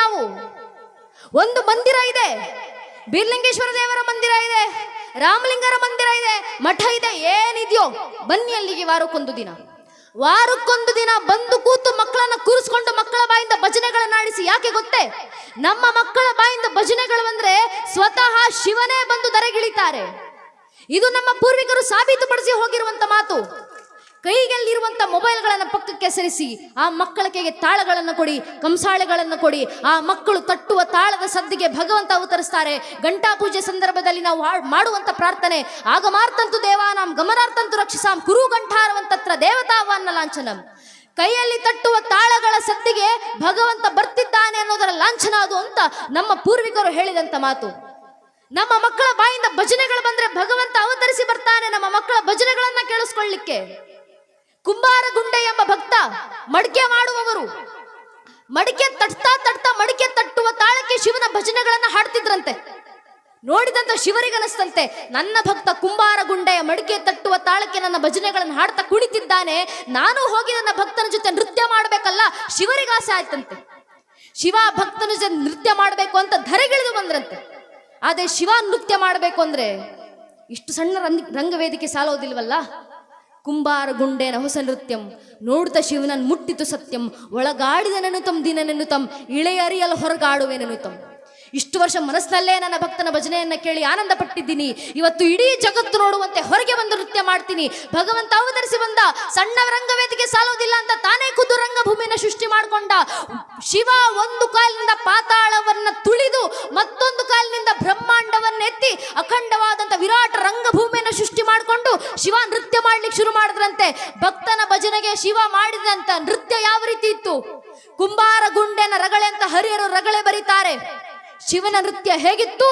ನಾವು. ಒಂದು ಮಂದಿರ ಇದೆ. ಬೀರ್ಲಿಂಗೇಶ್ವರ ದೇವರ ಮಂದಿರ ಇದೆ. ರಾಮಲಿಂಗರ ಮಂದಿರ ಇದೆ. ಮಠ ಇದೆ. ಏನಿದೆಯೋ ಬನ್ನಿ ಅಲ್ಲಿಗೆ ವಾರಕ್ಕೊಂದು ದಿನ. ವಾರಕ್ಕೊಂದು ದಿನ ಬಂದು ಕೂತು ಮಕ್ಕಳನ್ನ ಕೂರಿಸ್ಕೊಂಡು ಮಕ್ಕಳ ಬಾಯಿಂದ ಭಜನೆಗಳನ್ನ ಆಡಿಸಿ ಯಾಕೆ ಗೊತ್ತೇ? ನಮ್ಮ ಮಕ್ಕಳ ಬಾಯಿಂದ ಭಜನೆಗಳು ಬಂದ್ರೆ ಸ್ವತಃ ಶಿವನೇ ಬಂದು ದರೆಗಿಳಿತಾರೆ ಇದು ನಮ್ಮ ಪೂರ್ವಿಕರು ಸಾಬೀತುಪಡಿಸಿ ಹೋಗಿರುವಂತ ಮಾತು. ಕೈಯಲ್ಲಿರುವಂತ ಮೊಬೈಲ್ಗಳನ್ನು ಪಕ್ಕಕ್ಕೆ ಸರಿಸಿ, ಆ ಮಕ್ಕಳ ಕೈಗೆ ತಾಳಗಳನ್ನು ಕೊಡಿ, ಕಂಸಾಳೆಗಳನ್ನು ಕೊಡಿ, ಆ ಮಕ್ಕಳು ತಟ್ಟುವ ತಾಳದ ಸದ್ದಿಗೆ ಭಗವಂತ ಅವತರಿಸ್ತಾರೆ. ಗಂಟಾ ಪೂಜೆ ಸಂದರ್ಭದಲ್ಲಿ ನಾವು ಮಾಡುವಂಥ ಪ್ರಾರ್ಥನೆ ಆಗಮಾರ್ತಂತು ದೇವಾನಾಂ ಗಮನಾರ್ಥಂತು ರಕ್ಷಿಸಾಂ ಕುರು ಗಂಠಾರವಂತತ್ರ ದೇವತಾವಾನ್ನ ಲಾಂಛನಂ. ಕೈಯಲ್ಲಿ ತಟ್ಟುವ ತಾಳಗಳ ಸದ್ದಿಗೆ ಭಗವಂತ ಬರ್ತಿದ್ದಾನೆ ಅನ್ನೋದರ ಲಾಂಛನ ಅದು ಅಂತ ನಮ್ಮ ಪೂರ್ವಿಕರು ಹೇಳಿದಂತ ಮಾತು. ನಮ್ಮ ಮಕ್ಕಳ ಬಾಯಿಂದ ಭಜನೆಗಳು ಬಂದ್ರೆ ಭಗವಂತ ಅವತರಿಸಿ ಬರ್ತಾನೆ ನಮ್ಮ ಮಕ್ಕಳ ಭಜನೆಗಳನ್ನ ಕೇಳಿಸ್ಕೊಳ್ಳಿಕ್ಕೆ. ಕುಂಬಾರ ಗುಂಡೆ ಎಂಬ ಭಕ್ತ ಮಡಿಕೆ ಮಾಡುವವರು. ಮಡಿಕೆ ತಟ್ತಾ ತಟ್ತಾ ಮಡಿಕೆ ತಟ್ಟುವ ತಾಳಕ್ಕೆ ಶಿವನ ಭಜನೆಗಳನ್ನ ಹಾಡ್ತಿದ್ರಂತೆ. ನೋಡಿದಂತ ಶಿವರಿಗನಸ್ತಂತೆ ನನ್ನ ಭಕ್ತ ಕುಂಬಾರ ಗುಂಡೆಯ ಮಡಿಕೆ ತಟ್ಟುವ ತಾಳಕ್ಕೆ ನನ್ನ ಭಜನೆಗಳನ್ನು ಹಾಡ್ತಾ ಕುಣಿತಿದ್ದಾನೆ. ನಾನು ಹೋಗಿ ನನ್ನ ಭಕ್ತನ ಜೊತೆ ನೃತ್ಯ ಮಾಡಬೇಕಲ್ಲ, ಶಿವರಿಗಾಸೆ ಆಯ್ತಂತೆ. ಶಿವ ಭಕ್ತನ ಜೊತೆ ನೃತ್ಯ ಮಾಡಬೇಕು ಅಂತ ಧರೆಗಿಳಿದು ಬಂದ್ರಂತೆ. ಆದರೆ ಶಿವ ನೃತ್ಯ ಮಾಡಬೇಕು ಅಂದ್ರೆ ಇಷ್ಟು ಸಣ್ಣ ರಂಗ ರಂಗವೇದಿಕೆ ಸಾಲೋದಿಲ್ವಲ್ಲ? ಕುಂಬಾರ ಗುಂಡೇನ ಹೊಸ ನೃತ್ಯಂ. ನೋಡುತ್ತ ಶಿವನನ್ನು ಮುಟ್ಟಿತು ಸತ್ಯಂ. ಒಳಗಾಡಿದನೆನು ತಮ್ ದಿನನೆನು ತಮ್. ಇಳೆಯರಿಯಲು ಹೊರಗಾಡುವೆನೆನು ತಮ್. ಇಷ್ಟು ವರ್ಷ ಮನಸ್ಸಿನಲ್ಲೇ ನನ್ನ ಭಕ್ತನ ಭಜನೆಯನ್ನು ಕೇಳಿ ಆನಂದ ಪಟ್ಟಿದ್ದೀನಿ ಇವತ್ತು ಇಡೀ ಜಗತ್ತು ನೋಡುವಂತೆ ಹೊರಗೆ ಬಂದು ನೃತ್ಯ ಮಾಡ್ತೀನಿ. ಭಗವಂತ ಅವತರಿಸಿ ಬಂದ ಸಣ್ಣ ರಂಗವೇದಿಕೆ ಸಾಲೋದಿಲ್ಲ ಅಂತ ತಾನೇ ಖುದ್ದು ರಂಗಭೂಮಿನ ಸೃಷ್ಟಿ ಮಾಡಿಕೊಂಡ ಶಿವ ಒಂದು ಕಾಲಿನಿಂದ ಪಾತಾಳವನ್ನ ತುಳಿದು ಮತ್ತೊಂದು ರಂಗಭೂಮಿಯನ್ನು ಸೃಷ್ಟಿ ಮಾಡಿಕೊಂಡು ಶಿವ ನೃತ್ಯ ಮಾಡ್ಲಿಕ್ಕೆ ಶುರು ಮಾಡಿದ್ರಂತೆ. ಭಕ್ತನ ಭಜನೆಗೆ ಶಿವ ಮಾಡಿದಂತ ನೃತ್ಯ ಯಾವ ರೀತಿ ಇತ್ತು? ಕುಂಬಾರ ಗುಂಡೆನ ರಗಳೆ ಅಂತ ಹರಿಯರು ರಗಳೆ ಬರೀತಾರೆ. ಶಿವನ ನೃತ್ಯ ಹೇಗಿತ್ತು?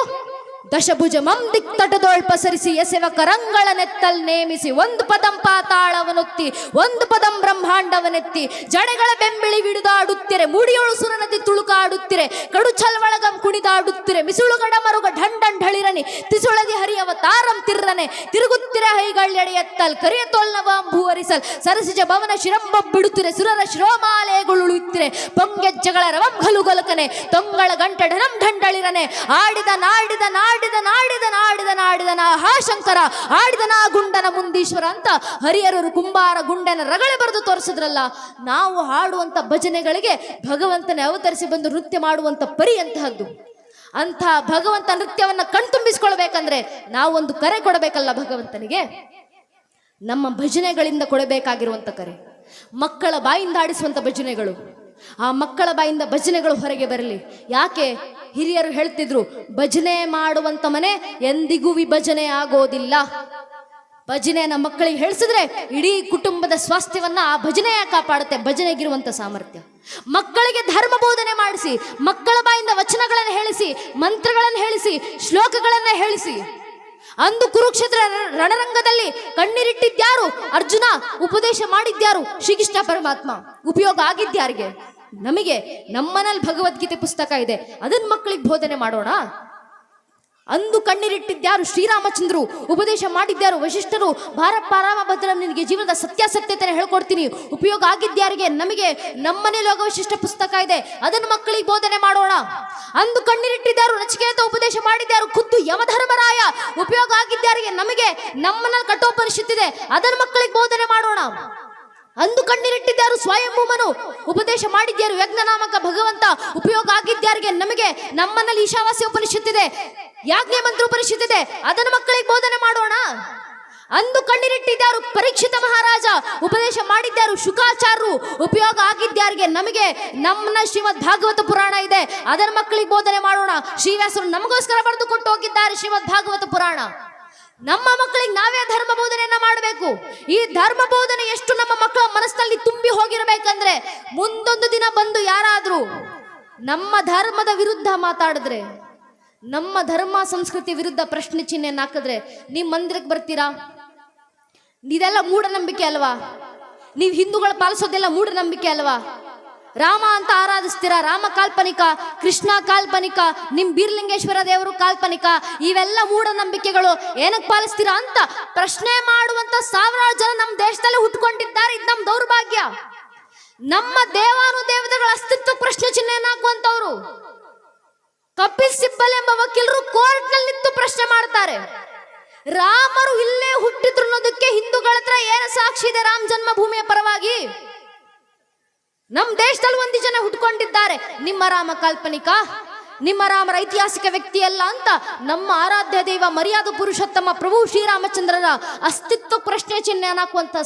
ದಶಭುಜ ಮಂ ತಟದೋಳ್ ಪಸರಿಸಿ ಎಸೆವ ಕರಂಗಳ ನೆತ್ತಲ್ ನೇಮಿಸಿ ಒಂದು ಪದಂ ಪಾತಾಳವನೊತ್ತಿ, ಒಂದು ಪದಂ ಬ್ರಹ್ಮಾಂಡವನೆತ್ತಿ, ಜಡೆಗಳ ಬೆಂಬಿಳಿ ವಿಡಿದಾಡುತ್ತಿರೆ, ಮುಡಿಯೊಳು ಸುರನದಿ ತುಳುಕಾಡುತ್ತಿರೆ ಕಡು ಚಲ್ವಳಗಂ ಕುಣಿದಾಡುತ್ತಿರೆ, ಮಿಸುಳುಗಡ ಮರುಗ ಢಂಡನ್ ಢಳಿರನಿ, ತಿಸುಳದಿ ಹರಿಯವ ತಾರಂ ತಿರ್ರನೆ, ತಿರುಗುತ್ತಿರೆ ಹೈಗಳ್ಳೆಡೆಯತ್ತಲ್ ಕರಿಯ ತೊಲ್ನವ ಭೂವರಿಸಲ್ ಸರಸಿಜ ಭವನ ಶಿರಂಬ ಬಿಡುತ್ತಿರೆ, ಸುರರ ಶಿರೋಮಾಲೆಗಳುಳುತ್ತಿರೆ ಪೊಂಗೆಜ್ಜಗಳ ರವಂ ಗಲುಗಲಕನೆ ತೊಂಗಳ ಗಂಟ ಢನಂ ಢಂಡಳಿರನೆ ಆಡಿದ, ನಾಡಿದ ನಾಡಿದ ನಾಡಿದ ನಾಡಿದ ನಾಡಿದ ನಾ ಹಾ ಶಂಕರ ಆಡಿದ ನಾ ಗುಂಡನ ಮುಂದೀಶ್ವರ ಅಂತ ಹರಿಹರರು ಕುಂಬಾರ ಗುಂಡನ ರಗಳೆ ಬರೆದು ತೋರಿಸಿದ್ರಲ್ಲ, ನಾವು ಹಾಡುವಂತ ಭಜನೆಗಳಿಗೆ ಭಗವಂತನೇ ಅವತರಿಸಿ ಬಂದು ನೃತ್ಯ ಮಾಡುವಂತ ಪರಿ ಅಂತಹದ್ದು. ಅಂಥ ಭಗವಂತ ನೃತ್ಯವನ್ನ ಕಣ್ತುಂಬಿಸ್ಕೊಳ್ಬೇಕಂದ್ರೆ ನಾವೊಂದು ಕರೆ ಕೊಡಬೇಕಲ್ಲ ಭಗವಂತನಿಗೆ? ನಮ್ಮ ಭಜನೆಗಳಿಂದ ಕೊಡಬೇಕಾಗಿರುವಂತ ಕರೆ. ಮಕ್ಕಳ ಬಾಯಿಂದ ಆಡಿಸುವಂತ ಭಜನೆಗಳು. ಆ ಮಕ್ಕಳ ಬಾಯಿಂದ ಭಜನೆಗಳು ಹೊರಗೆ ಬರಲಿ. ಯಾಕೆ? ಹಿರಿಯರು ಹೇಳ್ತಿದ್ರು, ಭಜನೆ ಮಾಡುವಂತ ಮನೆ ಎಂದಿಗೂ ವಿಭಜನೆ ಆಗೋದಿಲ್ಲ. ಭಜನೆಯನ್ನ ಮಕ್ಕಳಿಗೆ ಹೇಳಿಸಿದ್ರೆ ಇಡೀ ಕುಟುಂಬದ ಸ್ವಾಸ್ಥ್ಯವನ್ನ ಆ ಭಜನೆಯ ಕಾಪಾಡುತ್ತೆ, ಭಜನೆಗಿರುವಂತ ಸಾಮರ್ಥ್ಯ. ಮಕ್ಕಳಿಗೆ ಧರ್ಮ ಬೋಧನೆ ಮಾಡಿಸಿ, ಮಕ್ಕಳ ಬಾಯಿಂದ ವಚನಗಳನ್ನು ಹೇಳಿಸಿ, ಮಂತ್ರಗಳನ್ನು ಹೇಳಿಸಿ, ಶ್ಲೋಕಗಳನ್ನ ಹೇಳಿಸಿ. ಅಂದು ಕುರುಕ್ಷೇತ್ರ ರಣರಂಗದಲ್ಲಿ ಕಣ್ಣೀರಿಟ್ಟಿದ್ಯಾರು? ಅರ್ಜುನ, ಉಪದೇಶ ಮಾಡಿದ್ಯಾರು? ಶ್ರೀಕೃಷ್ಣ ಪರಮಾತ್ಮ. ಉಪಯೋಗ ಆಗಿದ್ಯಾರಿಗೆ? ನಮಗೆ ನಮ್ಮನಲ್ಲಿ ಭಗವದ್ಗೀತೆ ಪುಸ್ತಕ ಇದೆ. ಅದನ್ನ ಮಕ್ಕಳಿಗೆ ಬೋಧನೆ ಮಾಡೋಣ? ಅಂದು ಕಣ್ಣೀರಿಟ್ಟಿದ್ದ್ಯಾರು ಶ್ರೀರಾಮಚಂದ್ರು? ಉಪದೇಶ ಮಾಡಿದ್ದ್ಯಾರು ವಶಿಷ್ಠರು? ಭಾರಪ್ಪ ರಾಮಭದ್ರ ನಿನಗೆ ಜೀವನದ ಸತ್ಯಾಸತ್ಯತೆಯನ್ನು ಹೇಳ್ಕೊಡ್ತೀನಿ. ಉಪಯೋಗ ಆಗಿದ್ದ್ಯಾರಿಗೆ ನಮಗೆ ನಮ್ಮನೆ ಲೋಕ ವಿಶಿಷ್ಟ ಪುಸ್ತಕ ಇದೆ. ಅದನ್ನು ಮಕ್ಕಳಿಗೆ ಬೋಧನೆ ಮಾಡೋಣ. ಅಂದು ಕಣ್ಣೀರಿಟ್ಟಿದ್ದಾರು ನಚಿಕೇತ ಉಪದೇಶ ಮಾಡಿದ್ದ್ಯಾರು ಖುದ್ದು ಯಮಧರ್ಮರಾಯ. ಉಪಯೋಗ ಆಗಿದ್ದ್ಯಾರಿಗೆ ನಮಗೆ ನಮ್ಮನಲ್ಲಿ ಕಠೋಪನಿಷತ್ತಿದೆ ಅದನ್ನು ಮಕ್ಕಳಿಗೆ ಬೋಧನೆ ಮಾಡೋಣ. ಅಂದು ಕಣ್ಣೀರಿಟ್ಟಿದ್ದಾರು ಸ್ವಯಂಭೂಮನು. ಉಪದೇಶ ಮಾಡಿದ್ಯಾರು ಯಜ್ಞನಾಮಕ ಭಗವಂತ. ಉಪಯೋಗ ಆಗಿದ್ದ್ಯಾರಿಗೆ ನಮಗೆ ನಮ್ಮನಲ್ಲಿ ಈಶಾವಾಸ್ಯ ಉಪನಿಷತ್ತಿದೆ ಯಾಜ್ಞೆ ಮಂತ್ರ ಉಪನಿಷತ್ತಿದೆ ಅದನ್ನು ಮಕ್ಕಳಿಗೆ ಬೋಧನೆ ಮಾಡೋಣ. ಅಂದು ಕಣ್ಣೀರಿಟ್ಟಿದ್ದಾರು ಪರೀಕ್ಷಿತ ಮಹಾರಾಜ, ಉಪದೇಶ ಮಾಡಿದ್ದಾರು ಶುಕಾಚಾರರು, ಉಪಯೋಗ ಆಗಿದ್ದಾರಿಗೆ ನಮಗೆ ನಮ್ಮ ಶ್ರೀಮದ್ ಭಾಗವತ ಪುರಾಣ ಇದೆ. ಅದನ್ನ ಮಕ್ಕಳಿಗೆ ಬೋಧನೆ ಮಾಡೋಣ. ಶ್ರೀವ್ಯಾಸರು ನಮಗೋಸ್ಕರ ಬರೆದು ಕೊಟ್ಟು ಹೋಗಿದ್ದಾರೆ ಶ್ರೀಮದ್ ಭಾಗವತ ಪುರಾಣ. ನಮ್ಮ ಮಕ್ಕಳಿಗೆ ನಾವೇ ಧರ್ಮ ಬೋಧನೆಯನ್ನ ಮಾಡಬೇಕು. ಈ ಧರ್ಮ ಬೋಧನೆ ಎಷ್ಟು ನಮ್ಮ ಮಕ್ಕಳ ಮನಸ್ಸಿನಲ್ಲಿ ತುಂಬಿ ಹೋಗಿರಬೇಕಂದ್ರೆ ಮುಂದೊಂದು ದಿನ ಬಂದು ಯಾರಾದ್ರೂ ನಮ್ಮ ಧರ್ಮದ ವಿರುದ್ಧ ಮಾತಾಡಿದ್ರೆ ನಮ್ಮ ಧರ್ಮ ಸಂಸ್ಕೃತಿ ವಿರುದ್ಧ ಪ್ರಶ್ನೆ ಚಿಹ್ನೆಯನ್ನು ಹಾಕಿದ್ರೆ ನೀವು ಮಂದಿರಕ್ಕೆ ಬರ್ತೀರಾ? ಇದೆಲ್ಲ ಮೂಢನಂಬಿಕೆ ಅಲ್ವಾ? ನೀವು ಹಿಂದೂಗಳು ಪಾಲಿಸೋದೆಲ್ಲ ಮೂಢನಂಬಿಕೆ ಅಲ್ವಾ? ರಾಮ ಅಂತ ಆರಾಧಿಸ್ತೀರಾ? ರಾಮ ಕಾಲ್ಪನಿಕ, ಕೃಷ್ಣ ಕಾಲ್ಪನಿಕ ನಿಮ್ಮ ಬೀರ್ಲಿಂಗೇಶ್ವರ ದೇವರು ಕಾಲ್ಪನಿಕ, ಇವೆಲ್ಲ ಮೂಢನಂಬಿಕೆಗಳು ಏನಕ್ಕೆ ಪಾಲಿಸ್ತೀರಾ ಅಂತ ಪ್ರಶ್ನೆ ಮಾಡುವಂತ ಸಾವಿರಾರು ಜನ ನಮ್ಮ ದೇಶದಲ್ಲಿ ಹುಟ್ಕೊಂಡಿದ್ದಾರೆ. ಇದು ನಮ್ಮ ದೌರ್ಭಾಗ್ಯ. ನಮ್ಮ ದೇವಾನು ದೇವತೆಗಳ ಅಸ್ತಿತ್ವ ಪ್ರಶ್ನೆ ಚಿಹ್ನೆಯನ್ನು ಹಾಕುವಂತವ್ರು. ಕಪಿಲ್ ಸಿಬ್ಬಲ್ ಎಂಬ ವಕೀಲರು ಕೋರ್ಟ್ನಲ್ಲಿ ನಿಂತು ಪ್ರಶ್ನೆ ಮಾಡ್ತಾರೆ. ರಾಮರು ಇಲ್ಲೇ ಹುಟ್ಟಿದ್ರು ಅನ್ನೋದಕ್ಕೆ ಹಿಂದೂಗಳ ಹತ್ರ ಏನು ಸಾಕ್ಷಿ ಇದೆ ರಾಮ ಜನ್ಮಭೂಮಿಯ ಪರವಾಗಿ? ನಮ್ಮ ದೇಶದಲ್ಲಿ ಒಂದು ಜನ ಹುಟ್ಕೊಂಡಿದ್ದಾರೆ. ನಿಮ್ಮ ರಾಮ ಕಾಲ್ಪನಿಕ, ನಿಮ್ಮ ರಾಮರ ಐತಿಹಾಸಿಕ ವ್ಯಕ್ತಿ ಅಲ್ಲ ಅಂತ ನಮ್ಮ ಆರಾಧ್ಯ ದೈವ ಮರ್ಯಾದ ಪುರುಷೋತ್ತಮ ಪ್ರಭು ಶ್ರೀರಾಮಚಂದ್ರರ ಅಸ್ತಿತ್ವ ಪ್ರಶ್ನೆ ಚಿಹ್ನೆ ಹಾಕುವಂತ